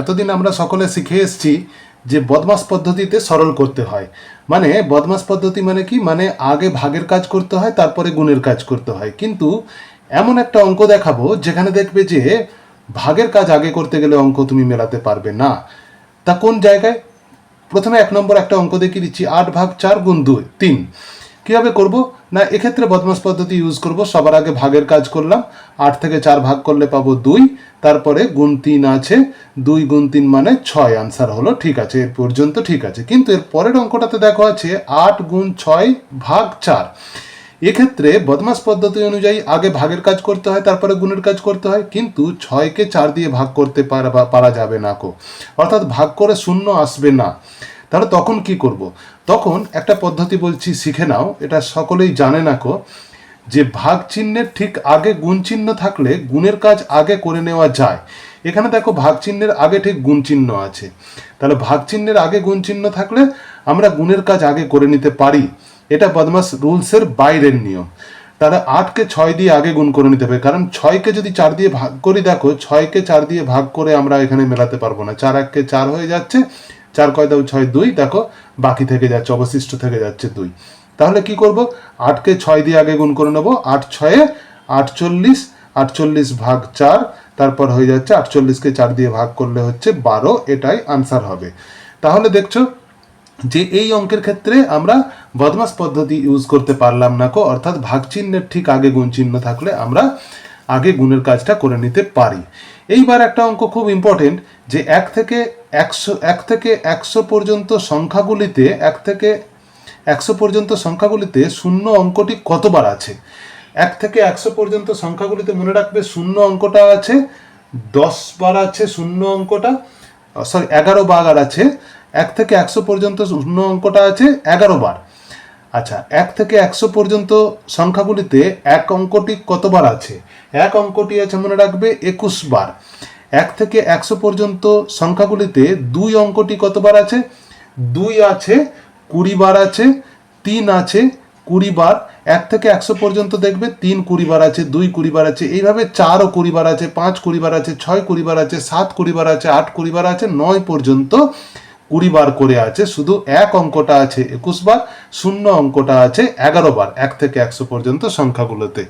এতদিন আমরা সকলে শিখে এসেছি যে বদমাস পদ্ধতিতে সরল করতে হয়। মানে বদমাস পদ্ধতি মানে কি? মানে আগে ভাগের কাজ করতে হয়, তারপরে গুণের কাজ করতে হয়। কিন্তু এমন একটা অঙ্ক দেখাবো যেখানে দেখবে যে ভাগের কাজ আগে করতে গেলে অঙ্ক তুমি মেলাতে পারবে না। তা কোন জায়গায়? প্রথমে এক নম্বর একটা অঙ্ক দেখিয়ে দিচ্ছি। আট ভাগ চার গুণ দুই, তিন। কীভাবে করব? না, এক্ষেত্রে বদমাস পদ্ধতি ইউজ করব। সবার আগে ভাগের কাজ করলাম। আট থেকে চার ভাগ করলে পাবো দুই। তারপরে গুণ তিন আছে। দুই গুণ তিন মানে ছয়। আনসার হলো, ঠিক আছে, এর পর্যন্ত ঠিক আছে। কিন্তু এর পরের অঙ্কটাতে দেখো আছে, আট গুণ ছয় ভাগ চার। এক্ষেত্রে বদমাস পদ্ধতি অনুযায়ী আগে ভাগের কাজ করতে হয়, তারপরে গুণের কাজ করতে হয়। কিন্তু ছয়কে চার দিয়ে ভাগ করতে পারা যাবে না কো। অর্থাৎ ভাগ করে শূন্য আসবে না। তাহলে তখন কি করব? তখন একটা পদ্ধতি বলছি, শিখে নাও। এটা সকলেই জানে না কো, যে ভাগ চিহ্নের ঠিক আগে গুণ চিহ্ন থাকলে গুণের কাজ আগে করে নেওয়া যায়। এখানে দেখো ভাগ চিহ্নের আগে ঠিক গুণ চিহ্ন আছে। তাহলে ভাগ চিহ্নের আগে গুণ চিহ্ন থাকলে আমরা গুণের কাজ আগে করে নিতে পারি। এটা বদমাস রুলসের বাইরের নিয়ম। তাহলে আটকে ছয় দিয়ে আগে গুণ করে নিতে হবে। কারণ ছয়কে যদি চার দিয়ে ভাগ করি, দেখো ছয়কে চার দিয়ে ভাগ করে আমরা এখানে মেলাতে পারব না। চার এককে চার হয়ে যাচ্ছে। চার কয় দাও ছয় দুই, দেখো, বাকি থেকে যাচ্ছে, অবশিষ্ট থেকে যাচ্ছে দুই। তাহলে কি করব? আটকে ছয় দিয়ে আগে গুণ করে নেব, আট ছয়ে আটচল্লিশ আটচল্লিশ ভাগ চার, তারপর হয়ে যাচ্ছে আটচল্লিশকে চার দিয়ে ভাগ করলে হচ্ছে বারো, এটাই আনসার হবে। তাহলে দেখছ যে এই অঙ্কের ক্ষেত্রে আমরা বদমাস পদ্ধতি ইউজ করতে পারলাম না কো, অর্থাৎ ভাগ চিহ্নের ঠিক আগে গুণ চিহ্ন থাকলে আমরা আগে গুণের কাজটা করে নিতে পারি। এইবার একটা অঙ্ক খুব ইম্পর্টেন্ট যে এক থেকে একশো, এক থেকে একশো পর্যন্ত সংখ্যাগুলিতে, এক থেকে একশো পর্যন্ত সংখ্যাগুলিতে শূন্য অঙ্কটি কতবার আছে? এক থেকে একশো পর্যন্ত সংখ্যাগুলিতে মনে রাখবে শূন্য অঙ্কটা আছে, দশ বার আছে শূন্য অঙ্কটা সরি এগারো বার আছে, এক থেকে একশো পর্যন্ত শূন্য অঙ্কটা আছে, এগারো বার। আচ্ছা এক থেকে একশো পর্যন্ত সংখ্যাগুলিতে এক অঙ্কটি কতবার আছে? এক অঙ্কটি আছে মনে রাখবে একুশ বার। এক থেকে একশো পর্যন্ত সংখ্যাগুলিতে দুই অঙ্কটি কতবার আছে? দুই আছে, কুড়ি বার আছে, তিন আছে, কুড়ি বার। এক থেকে একশো পর্যন্ত দেখবে তিন কুড়ি বার আছে, দুই কুড়ি বার আছে। এইভাবে চারও কুড়ি বার আছে, পাঁচ কুড়ি বার আছে, ছয় কুড়ি বার আছে, সাত কুড়ি বার আছে, আট কুড়ি বার আছে, নয় পর্যন্ত কুড়ি বার করে আছে। শুধু এক অঙ্কটা আছে একুশ বার, শূন্য অঙ্কটা আছে এগারো বার, এক থেকে একশো পর্যন্ত সংখ্যাগুলোতে।